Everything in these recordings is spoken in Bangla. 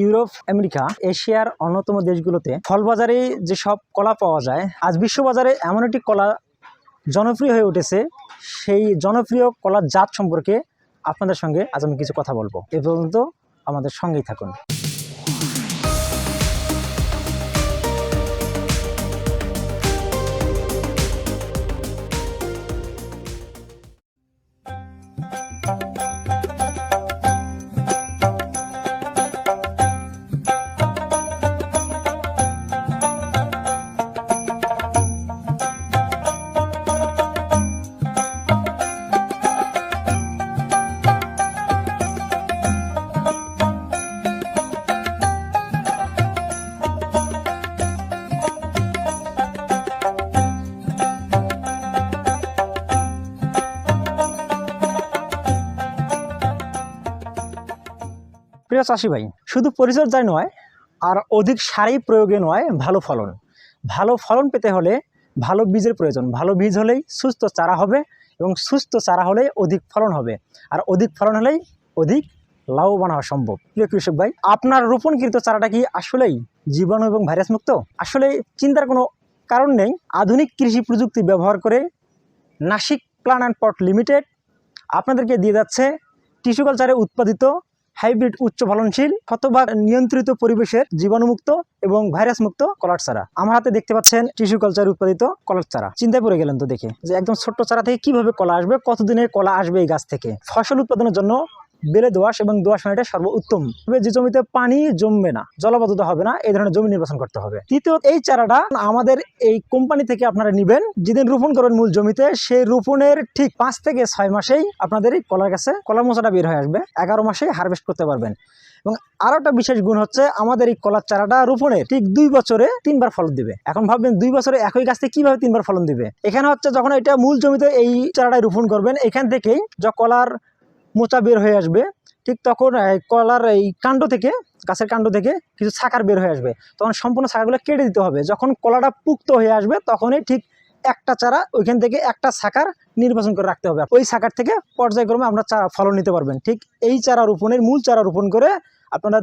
ইউরোপ, আমেরিকা, এশিয়ার অন্যতম দেশগুলোতে ফল বাজারে যেসব কলা পাওয়া যায়, আজ বিশ্ববাজারে এমন একটি কলা জনপ্রিয় হয়ে উঠেছে। সেই জনপ্রিয় কলার জাত সম্পর্কে আপনাদের সঙ্গে আজ আমি কিছু কথা বলব। এ পর্যন্ত আমাদের সঙ্গেই থাকুন। প্রিয় চাষি ভাই, শুধু পরিচর্যায় নয়, আর অধিক সারই প্রয়োগে নয়, ভালো ফলন। ভালো ফলন পেতে হলে ভালো বীজের প্রয়োজন। ভালো বীজ হলেই সুস্থ চারা হবে এবং সুস্থ চারা হলেই অধিক ফলন হবে। আর অধিক ফলন হলেই অধিক লাভবান হওয়া সম্ভব। প্রিয় কৃষক ভাই, আপনার রোপণকৃত চারাটা কি আসলেই জীবাণু এবং ভাইরাস মুক্ত? আসলে চিন্তার কোনো কারণ নেই। আধুনিক কৃষি প্রযুক্তি ব্যবহার করে Nasik plant and pot limited আপনাদেরকে দিয়ে যাচ্ছে টিস্যু কালচারে উৎপাদিত হাইব্রিড উচ্চ ফলনশীল শতভাগ নিয়ন্ত্রিত পরিবেশের জীবাণুমুক্ত এবং ভাইরাস মুক্ত কলার চারা। আমার হাতে দেখতে পাচ্ছেন টিস্যু কালচার উৎপাদিত কলার চারা। চিন্তায় পড়ে গেলেন তো দেখে যে একদম ছোট্ট চারা থেকে কীভাবে কলা আসবে, কতদিনের কলা আসবে এই গাছ থেকে? ফসল উৎপাদনের জন্য বেলে দোয়াশ এবং দোয়াশ মাটিটা সর্বোত্তম। তবে যে জমিতে পানি জমবে না জলবদ্ধতা হবে না, এই ধরনের জমি নির্বাচন করতে হবে। তৃতীয় এই চারাটা আমাদের এই কোম্পানি থেকে আপনারা নেবেন। যেদিন রোপণ করবেন মূল জমিতে, সেই রোপণের ঠিক পাঁচ থেকে ছয় মাসেই আপনাদের এই কলার গাছে কলার মোচাটা বের হয়ে আসবে। এগারো মাসে হারভেস্ট করতে পারবেন। এবং আরও একটা বিশেষ গুণ হচ্ছে, আমাদের এই কলার চারাটা রোপণের ঠিক দুই বছরে তিনবার ফলন দিবে। এখন ভাববেন, দুই বছরে একই গাছ থেকে কীভাবে তিনবার ফলন দিবে? এখানে হচ্ছে যখন এটা মূল জমিতে এই চারাটা রোপণ করবেন, এখান থেকেই যখন কলার মোচা বের হয়ে আসবে। ঠিক তখন কলার এই কাণ্ড থেকে, গাছের কাণ্ড থেকে কিছু ছাকার বের হয়ে আসবে। তখন সম্পূর্ণ ছাকাগুলো কেটে দিতে হবে। যখন কলাটা পুক্ত হয়ে আসবে, তখনই ঠিক একটা চারা ওইখান থেকে একটা শাখার নির্বাচন করে রাখতে হবে। ওই শাখার থেকে পর্যায়ক্রমে আপনার চারা ফলন নিতে পারবেন। ঠিক এই চারা রোপণের মূল চারা রোপণ করে আপনারা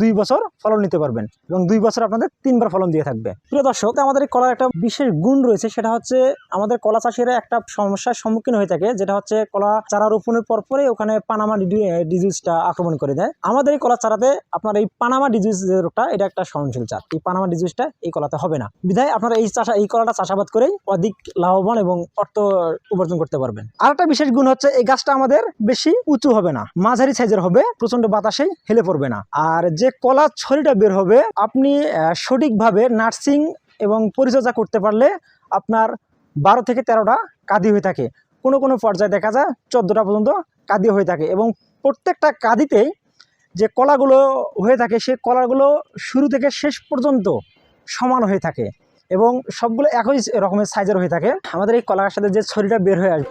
দুই বছর ফলন নিতে পারবেন এবং দুই বছর আপনাদের তিনবার ফলন দিয়ে থাকবে। প্রিয় দর্শক, আমাদের কলার একটা বিশেষ গুণ রয়েছে, সেটা হচ্ছে আমাদের কলা চাষিরা একটা সমস্যার সম্মুখীন হয়ে থাকে, যেটা হচ্ছে কলা চারা রোপণের পর পরে ওখানে পানামা ডিজিজটা আক্রমণ করে দেয়। আমাদের এই কলা চারাতে আপনার এই পানামা ডিজিজ রোগটা, এটা একটা সহনশীল চাষ এই পানামা ডিজিজটা এই কলাতে হবে না। বিধায় আপনারা এই চাষা, এই কলাটা চাষাবাদ করেই অধিক লাভবান এবং অর্থ উপার্জন করতে পারবেন। আর একটা বিশেষ গুণ হচ্ছে, এই গাছটা আমাদের বেশি উঁচু হবে না, মাঝারি সাইজের হবে প্রচণ্ড বাতাসে হেলে পড়বে না। আর যে কলা ছড়িটা বের হবে, আপনি সঠিকভাবে নার্সিং এবং পরিচর্যা করতে পারলে আপনার বারো থেকে তেরোটা কাঁদি হয়ে থাকে। কোনো কোনো পর্যায়ে দেখা যায় চোদ্দোটা পর্যন্ত কাদি হয়ে থাকে এবং প্রত্যেকটা কাঁদিতেই যে কলাগুলো হয়ে থাকে সেই কলাগুলো শুরু থেকে শেষ পর্যন্ত সমান হয়ে থাকে এবং সবগুলো একই রকমের সাইজের হয়ে থাকে। আমাদের এই কলার সাথে যে ছড়িটা বের হয়ে আসবে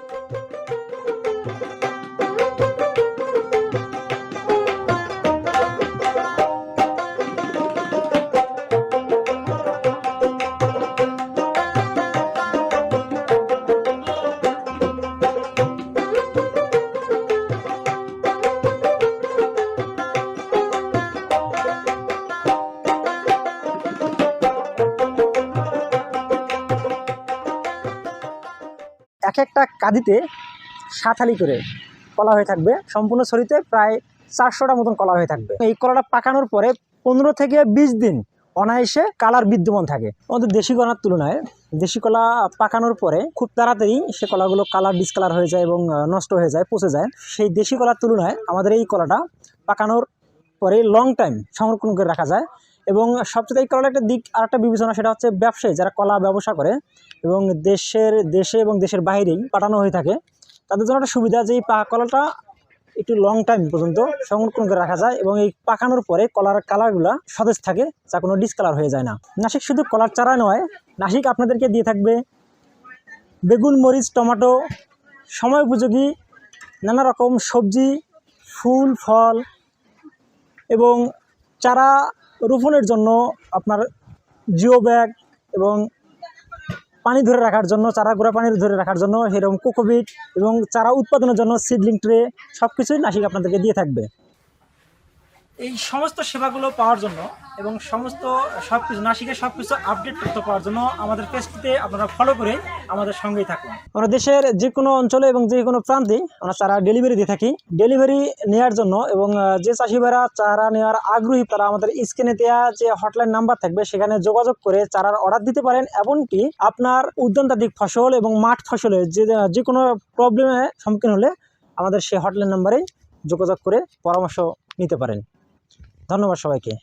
এক একটা কাদিতে সাত হালি করে কলা হয়ে থাকবে। সম্পূর্ণ ছড়িতে প্রায় চারশোটা মতন কলা হয়ে থাকবে। এই কলাটা পাকানোর পরে পনেরো থেকে বিশ দিন অনায়াসে কালার বিদ্যমান থাকে। আমাদের দেশি কলার তুলনায় দেশি কলা পাকানোর পরে খুব তাড়াতাড়ি সে কলাগুলো কালার ডিসকালার হয়ে যায় এবং নষ্ট হয়ে যায়, পচে যায়। সেই দেশি কলার তুলনায় আমাদের এই কলাটা পাকানোর পরে লং টাইম সংরক্ষণ করে রাখা যায়। এবং সবচেয়ে এই কলার একটা দিক আর একটা বিবেচনা, সেটা হচ্ছে ব্যবসায়ী যারা কলা ব্যবসা করে এবং দেশের, দেশে এবং দেশের বাইরেই পাঠানো হয়ে থাকে, তাদের জন্য একটা সুবিধা যে এই পা কলাটা একটু লং টাইম পর্যন্ত সংরক্ষণ করে রাখা যায় এবং এই পাকানোর পরে কলার কালারগুলা সতেজ থাকে, যা কোনো ডিসকালার হয়ে যায় না। নাসিক শুধু কলার চারা নয়, নাসিক আপনাদেরকে দিয়ে থাকবে বেগুন, মরিচ, টমেটো, সময় উপযোগী, নানা রকম সবজি, ফুল, ফল এবং চারা রোপণের জন্য আপনার জিও ব্যাগ এবং পানি ধরে রাখার জন্য, চারা গোড়া পানি ধরে রাখার জন্য, এরকম কোকোবিট এবং চারা উৎপাদনের জন্য সিডলিং ট্রে সব কিছুই নাসিক আপনাদেরকে দিয়ে থাকবে। এই সমস্ত সেবাগুলো পাওয়ার জন্য এবং সমস্ত সব কিছু নাসিকের সব কিছু আপডেট তথ্য পাওয়ার জন্য আমাদের পেজটিতে আপনারা ফলো করে আমাদের সঙ্গেই থাকুন। আমরা দেশের যে কোনো অঞ্চলে এবং যে কোনো প্রান্তে আমরা চারা ডেলিভারি দিয়ে থাকি। ডেলিভারি নেওয়ার জন্য এবং যে চাষিভাইরা চারা নেওয়ার আগ্রহী, তারা আমাদের স্ক্রিনে দেওয়া যে হটলাইন নাম্বার থাকবে, সেখানে যোগাযোগ করে চারার অর্ডার দিতে পারেন। এমনকি আপনার উদ্যান্তাধিক ফসল এবং মাঠ ফসলে যে যে কোনো প্রবলেমে সম্মুখীন হলে আমাদের সেই হটলাইন নাম্বারে যোগাযোগ করে পরামর্শ নিতে পারেন। ধন্যবাদ সবাইকে।